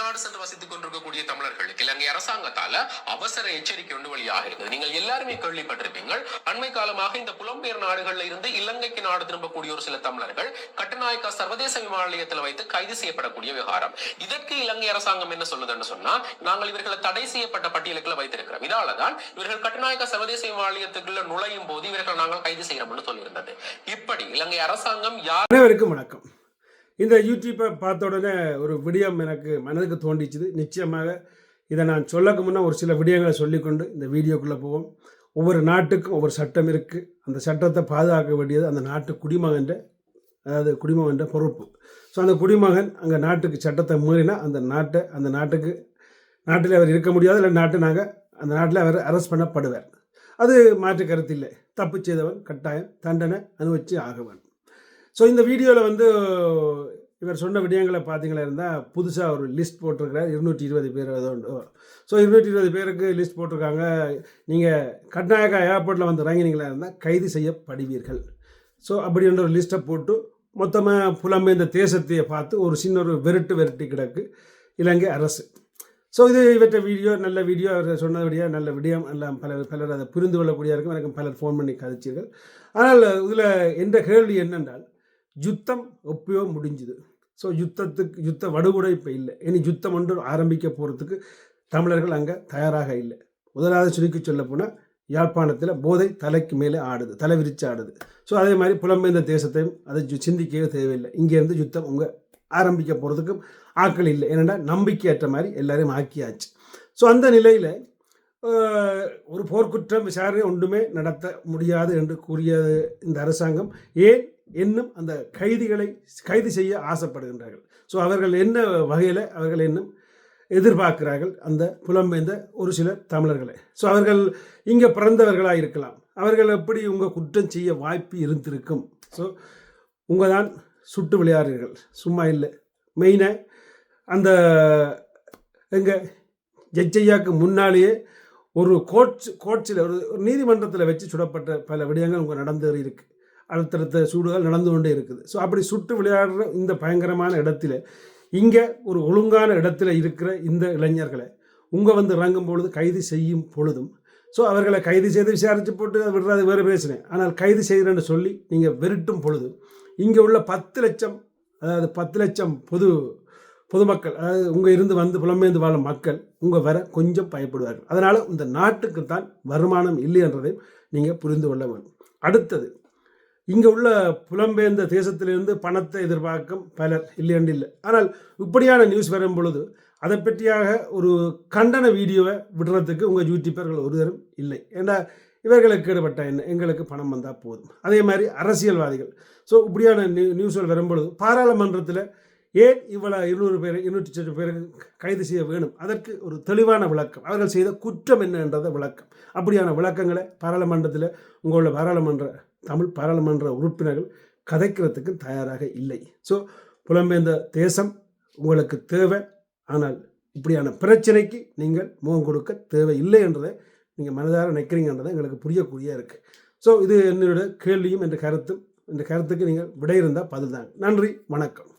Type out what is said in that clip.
வெளிநாடு சென்று வசித்துக் கொண்டிருக்கக்கூடிய தமிழர்களுக்கு இலங்கை அரசாங்கத்தால அவசர எச்சரிக்கை ஒன்று வழியாக இருக்குது. நீங்கள் எல்லாருமே கேள்விப்பட்டிருப்பீங்க அண்மை காலமாக இந்த புலம்பெயர் நாடுகள்ல இருந்து இலங்கைக்கு நாடு திரும்பக்கூடிய ஒரு சில தமிழர்கள் கட்டுநாயக்கா சர்வதேச விமான நிலையத்தில் வைத்து கைது செய்யப்படக்கூடிய விவகாரம். இதற்கு இலங்கை அரசாங்கம் என்ன சொல்லுதுன்னு சொன்னா நாங்கள் இவர்களை தடை செய்யப்பட்ட பட்டியலுக்குள்ள வைத்திருக்கிறோம். இதால தான் இவர்கள் கட்டுநாயக்கா சர்வதேச விமான நிலையத்துக்குள்ள நுழையும் போது இவர்கள் நாங்கள் கைது செய்யறோம்னு சொல்லியிருந்தது. இப்படி இலங்கை அரசாங்கம் யார் வணக்கம். இந்த யூடியூப்பை பார்த்த உடனே ஒரு விடியம் எனக்கு மனதுக்கு தோண்டிச்சுது நிச்சயமாக இதை நான் சொல்லக்கு முன்னே ஒரு சில விடயங்களை சொல்லிக்கொண்டு இந்த வீடியோக்குள்ளே போவோம். ஒவ்வொரு நாட்டுக்கும் ஒவ்வொரு சட்டம் இருக்குது அந்த சட்டத்தை பாதுகாக்க வேண்டியது அந்த நாட்டு குடிமகன்ற அதாவது குடிமகன்ற பொறுப்பு. ஸோ அந்த குடிமகன் அங்கே நாட்டுக்கு சட்டத்தை மீறினா அந்த நாட்டை அந்த நாட்டுக்கு நாட்டில் அவர் இருக்க முடியாது இல்லை நாட்டு நாங்கள் அந்த நாட்டில் அவர் அரெஸ்ட் பண்ணப்படுவார். அது மாற்று கருத்து இல்லை. தப்பு செய்தவன் கட்டாயம் தண்டனை அனுபவிச்சு ஆக வேண்டும். ஸோ இந்த வீடியோவில் வந்து இவர் சொன்ன விடயங்களை பார்த்தீங்களா இருந்தால் புதுசாக ஒரு லிஸ்ட் போட்டிருக்கிறார். இருநூற்றி இருபது பேர் ஏதோ ஸோ இருநூற்றி இருபது பேருக்கு லிஸ்ட் போட்டிருக்காங்க. நீங்கள் கர்நாடகா ஏர்போர்ட்டில் வந்து இறங்கினீங்களா இருந்தால் கைது செய்யப்படுவீர்கள். ஸோ அப்படின்ற ஒரு லிஸ்ட்டை போட்டு மொத்தமாக புலம்பெயர்ந்த தேசத்தையே பார்த்து ஒரு சின்ன ஒரு வெறுட்டு வெறுட்டி கிடக்கு. இலங்கை அரசு. ஸோ இது இவற்றை வீடியோ நல்ல வீடியோ. அவர் சொன்னபடியாக நல்ல விடயம். எல்லாம் பல பலர் அதை புரிந்து கொள்ளக்கூடிய இருக்கும் எனக்கு பலர் ஃபோன் பண்ணி கதைச்சீர்கள். ஆனால் இதில் என்ற கேள்வி என்னென்றால் யுத்தம் எப்பயோ முடிஞ்சுது. ஸோ யுத்தத்துக்கு யுத்த வடுகூட இப்போ இல்லை. இனி யுத்தம் ஒன்று ஆரம்பிக்க போகிறதுக்கு தமிழர்கள் அங்கே தயாராக இல்லை. முதலாவது சுருக்கி சொல்ல போனால் யாழ்ப்பாணத்தில் போதை தலைக்கு மேலே ஆடுது தலை விரிச்சு ஆடுது. ஸோ அதே மாதிரி புலம்பெயர்ந்த தேசத்தையும் அதை சிந்திக்கவே தேவையில்லை. இங்கேருந்து யுத்தம் உங்கள் ஆரம்பிக்க போகிறதுக்கும் ஆக்கள் இல்லை. ஏன்னா நம்பிக்கையற்ற மாதிரி எல்லாரையும் ஆக்கியாச்சு. ஸோ அந்த நிலையில் ஒரு போர்க்குற்றம் விசாரணை ஒன்றுமே நடத்த முடியாது என்று கூறிய இந்த அரசாங்கம் ஏன் இன்னும் அந்த கைதிகளை கைது செய்ய ஆசைப்படுகின்றார்கள். ஸோ அவர்கள் என்ன வகையில் அவர்கள் இன்னும் எதிர்பார்க்கிறார்கள்? அந்த புலம்பெயர்ந்த ஒரு சில தமிழர்களை. ஸோ அவர்கள் இங்கே பிறந்தவர்களாக இருக்கலாம். அவர்கள் எப்படி உங்கள் குற்றம் செய்ய வாய்ப்பு இருந்திருக்கும்? ஸோ உங்கள் தான் சுட்டு விளையாடுறீர்கள். சும்மா இல்லை. மெயினாக அந்த எங்கள் ஜட்ஜையாவுக்கு முன்னாலேயே ஒரு கோட்ஸ் கோட்ஸில் ஒரு ஒரு நீதிமன்றத்தில் வச்சு சுடப்பட்ட பல விடயங்கள் உங்கள் நடந்து இருக்கு. அடுத்தடுத்த சூடுகள் நடந்து கொண்டே இருக்குது. ஸோ அப்படி சுட்டு விளையாடுற இந்த பயங்கரமான இடத்துல இங்கே ஒரு ஒழுங்கான இடத்துல இருக்கிற இந்த இளைஞர்களை உங்கள் வந்து இறங்கும் பொழுது கைது செய்யும் பொழுதும் ஸோ அவர்களை கைது செய்து விசாரித்து போட்டு விடுறது வேறு பேசினேன் ஆனால் கைது செய்கிறேன்னு சொல்லி நீங்கள் வெறுட்டும் பொழுது இங்கே உள்ள பத்து லட்சம் அதாவது பத்து லட்சம் பொது பொதுமக்கள் அதாவது உங்கள் இருந்து வந்து புலம்பெயர்ந்து வாழும் மக்கள் உங்கள் வர கொஞ்சம் பயப்படுவார்கள். அதனால் இந்த நாட்டுக்கு தான் வருமானம் இல்லை என்றதை நீங்கள் புரிந்து கொள்ள வேண்டும். அடுத்தது இங்கே உள்ள புலம்பெயர்ந்த தேசத்திலிருந்து பணத்தை எதிர்பார்க்கும் பலர் இல்லை என்று இல்லை. ஆனால் இப்படியான நியூஸ் வரும் பொழுது அதை பற்றியாக ஒரு கண்டன வீடியோவை விடுறதுக்கு உங்கள் யூடியூபர்கள் ஒருவரும் இல்லை. ஏன்னா இவர்களுக்கு ஈடுபட்ட என்ன? எங்களுக்கு பணம் வந்தால் போதும். அதே மாதிரி அரசியல்வாதிகள். ஸோ இப்படியான நியூ நியூஸ்கள் வரும்பொழுது பாராளுமன்றத்தில் ஏன் இவ்வளோ இருநூறு பேர் இருநூற்றி சொச்சம் பேருக்கு கைது செய்ய வேணும்? அதற்கு ஒரு தெளிவான விளக்கம். அவர்கள் செய்த குற்றம் என்னன்றதை விளக்கம். அப்படியான விளக்கங்களை பாராளுமன்றத்தில் உங்களோட பாராளுமன்ற தமிழ் பாராளுமன்ற உறுப்பினர்கள் கதைக்கிறதுக்கு தயாராக இல்லை. ஸோ புலம்பெயர்ந்த தேசம் உங்களுக்கு தேவை. ஆனால் இப்படியான பிரச்சனைக்கு நீங்கள் முகம் கொடுக்க தேவை இல்லை என்றதை நீங்கள் மனதார நினைக்கிறீங்கன்றதை எங்களுக்கு புரியக்கூடிய இருக்குது ஸோ இது என்னோட கேள்வியும் என்ற கருத்தும் இந்த கருத்துக்கு நீங்கள் விடை இருந்தால் பதில் நன்றி வணக்கம்.